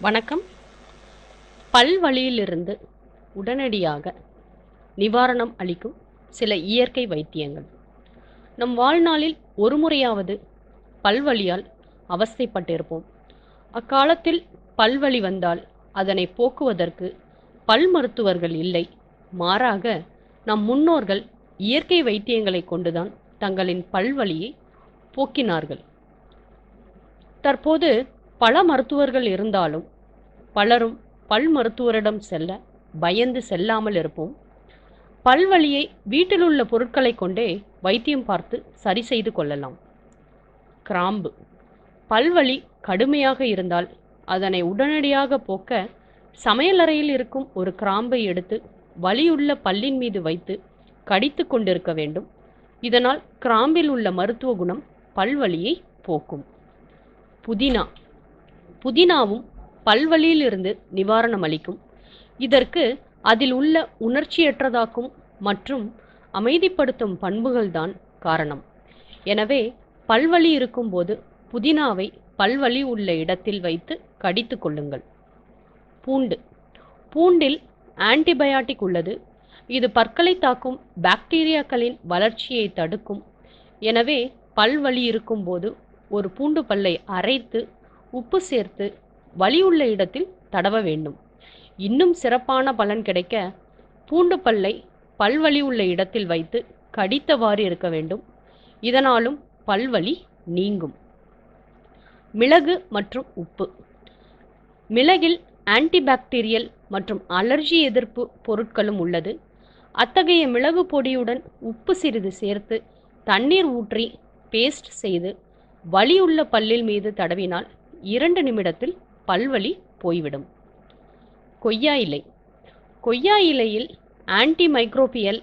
வணக்கம். பல்வழியிலிருந்து உடனடியாக நிவாரணம் அளிக்கும் சில இயற்கை வைத்தியங்கள். நம் வாழ்நாளில் ஒரு முறையாவது பல்வழியால் அவஸ்தைப்பட்டிருப்போம். அக்காலத்தில் பல்வழி வந்தால் அதனை போக்குவதற்கு பல் மருத்துவர்கள் இல்லை. மாறாக நம் முன்னோர்கள் இயற்கை வைத்தியங்களை கொண்டுதான் தங்களின் பல்வழியை போக்கினார்கள். தற்போது பல மருத்துவர்கள் இருந்தாலும் பலரும் பல் மருத்துவரிடம் செல்ல பயந்து செல்லாமல் இருப்போம். பல்வழியை வீட்டில் உள்ள பொருட்களை கொண்டே வைத்தியம் பார்த்து சரி செய்து கொள்ளலாம். கிராம்பு. பல்வழி கடுமையாக இருந்தால் அதனை உடனடியாக போக்க சமையலறையில் இருக்கும் ஒரு கிராம்பை எடுத்து வலியுள்ள பல்லின் மீது வைத்து கடித்து கொண்டிருக்க வேண்டும். இதனால் கிராம்பில் உள்ள மருத்துவ குணம் பல்வலியை போக்கும். புதினா. புதினாவும் பல்வழியிலிருந்து நிவாரணம் அளிக்கும். இதற்கு அதில் உள்ள உணர்ச்சியற்றதாக்கும் மற்றும் அமைதிப்படுத்தும் பண்புகள்தான் காரணம். எனவே பல்வலி இருக்கும்போது புதினாவை பல்வழி உள்ள இடத்தில் வைத்து கடித்து கொள்ளுங்கள். பூண்டு. பூண்டில் ஆன்டிபயாட்டிக் உள்ளது. இது பற்களை தாக்கும் பாக்டீரியாக்களின் வளர்ச்சியை தடுக்கும். எனவே பல்வழி இருக்கும்போது ஒரு பூண்டு பல்லை அரைத்து உப்பு சேர்த்து வலி உள்ள இடத்தில் தடவ வேண்டும். இன்னும் சிறப்பான பலன் கிடைக்க பூண்டு பல்லை பல்வலி உள்ள இடத்தில் வைத்து கடித்தவாறு இருக்க வேண்டும். இதனாலும் பல்வலி நீங்கும். மிளகு மற்றும் உப்பு. மிளகில் ஆன்டிபாக்டீரியல் மற்றும் அலர்ஜி எதிர்ப்பு பொருட்களும் உள்ளது. அத்தகைய மிளகு பொடியுடன் உப்பு சிறிது சேர்த்து தண்ணீர் ஊற்றி பேஸ்ட் செய்து வலியுள்ள பல்லில் மீது தடவினால் இரண்டு நிமிடத்தில் பல்வலி போய்விடும். கொய்யா இலை. கொய்யா இலையில் ஆன்டி மைக்ரோபியல்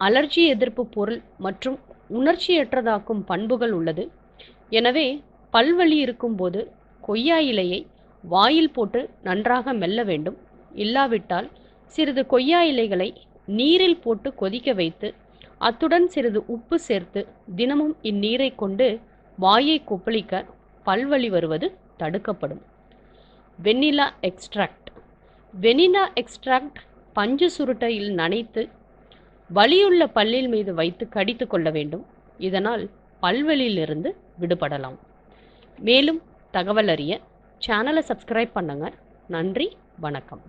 அலர்ஜி எதிர்ப்பு பொருள் மற்றும் உணர்ச்சியற்றதாக்கும் பண்புகள் உள்ளது. எனவே பல்வலி இருக்கும்போது கொய்யா இலையை வாயில் போட்டு நன்றாக மெல்ல வேண்டும். இல்லாவிட்டால் சிறிது கொய்யா இலைகளை நீரில் போட்டு கொதிக்க வைத்து அத்துடன் சிறிது உப்பு சேர்த்து தினமும் இந்நீரை கொண்டு வாயை கொப்பளிக்க பல்வழி வருவது தடுக்கப்படும். வெண்ணிலா எக்ஸ்ட்ராக்ட். வெனிலா எக்ஸ்ட்ராக்ட் பஞ்சு சுருட்டையில் நனைத்து வலியுள்ள பல்லில் மீது வைத்து கடித்து கொள்ள வேண்டும். இதனால் பல்வெளியிலிருந்து விடுபடலாம். மேலும் தகவல் அறிய சேனலை சப்ஸ்கிரைப் பண்ணுங்கள் நன்றி வணக்கம்.